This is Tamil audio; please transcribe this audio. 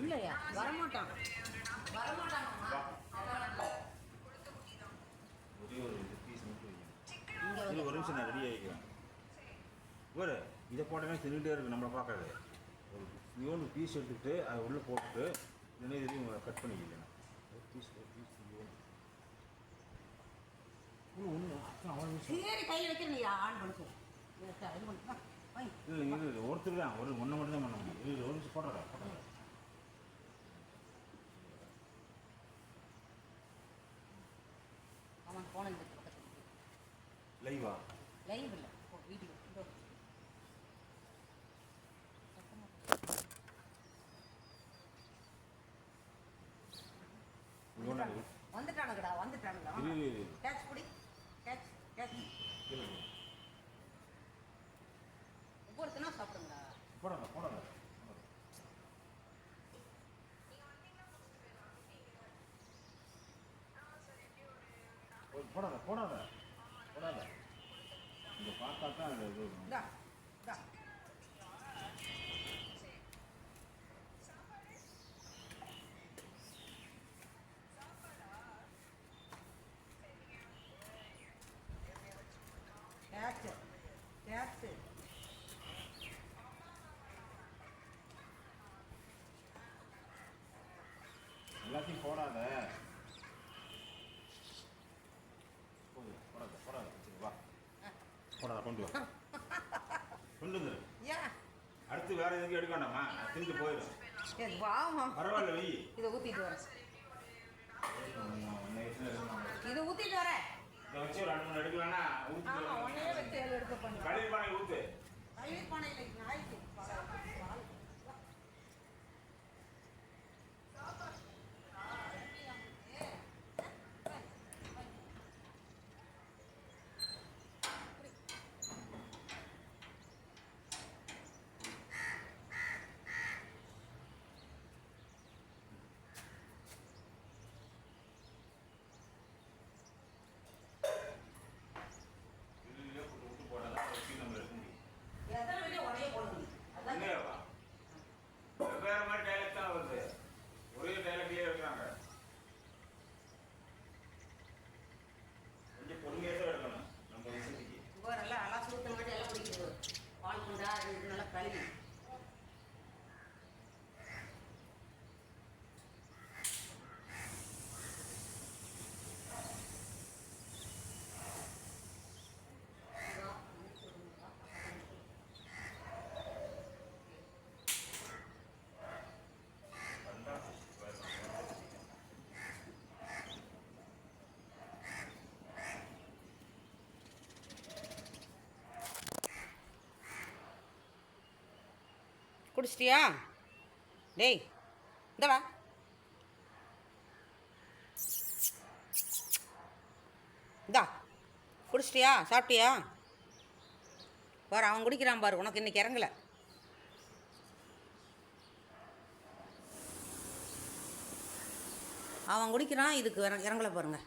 இல்லையா? வரமாட்டான். ஒரே ஒரு பீஸ் மட்டும் வைக்கணும் ஒரு நிமிஷம் நான் ரெடி ஆகிக்கிறேன் ஒரு இதை போட்டோன்னே தின்னுட்டே இருக்கு நம்மளை பார்க்காது ஒரு இவனு பீஸ் எடுத்துக்கிட்டு அதை உள்ளே போட்டுட்டு இதனே இதையும் கட் பண்ணிக்கலாம் ஒரு பீஸ் ஒரு பீஸ் ஒருத்தர் தான் ஒரு ஒன்று மட்டும் தான் பண்ண முடியும். இது ஒரு நிமிஷம் போட்டோடா போட்டோடா அவன் போன இந்த பக்கத்தில் லைவா லைவ் இல்லை. வீடியோ வந்துட்டானுங்கடா வந்துட்டானுங்கடா. கேட்ச் பிடி கேட்ச் கேட்ச் ஒவ்வொருத்தனா சாப்பிடுங்கடா. போடாத போடாத. போடாத போடாத. போடாத. இங்கே பார்த்தா தான் அது இது. கேட்ச் கேட்ச் எல்லாத்தையும் போடாத போடு, போடாத போடாத சரி வா போடாத கொண்டு வா. கொண்டு வந்துரு. ஏன் அடுத்து வேற எதுவும் எடுக்க வேண்டாமா? திண்டு போயிடும் வாமா பரவாயில்ல வை. இதை ஊற்றிட்டு வரேன். இதை ஊற்றிட்டு வரேன். இதை வச்சு ஒரு ரெண்டு மூணு எடுக்கலன்னா பண்ணுறேன் கடையில் பானை ஊற்று கழுவி பானையில் குடிச்சிட்டியா? டேய் இந்தவா இந்தா குடிச்சிட்டியா? சாப்பிட்டியா? பாரு அவன் குடிக்கிறான் பாரு உனக்கு இன்னைக்கு இறங்கல. அவன் குடிக்கிறான் இதுக்கு இறங்கலை பாருங்கள்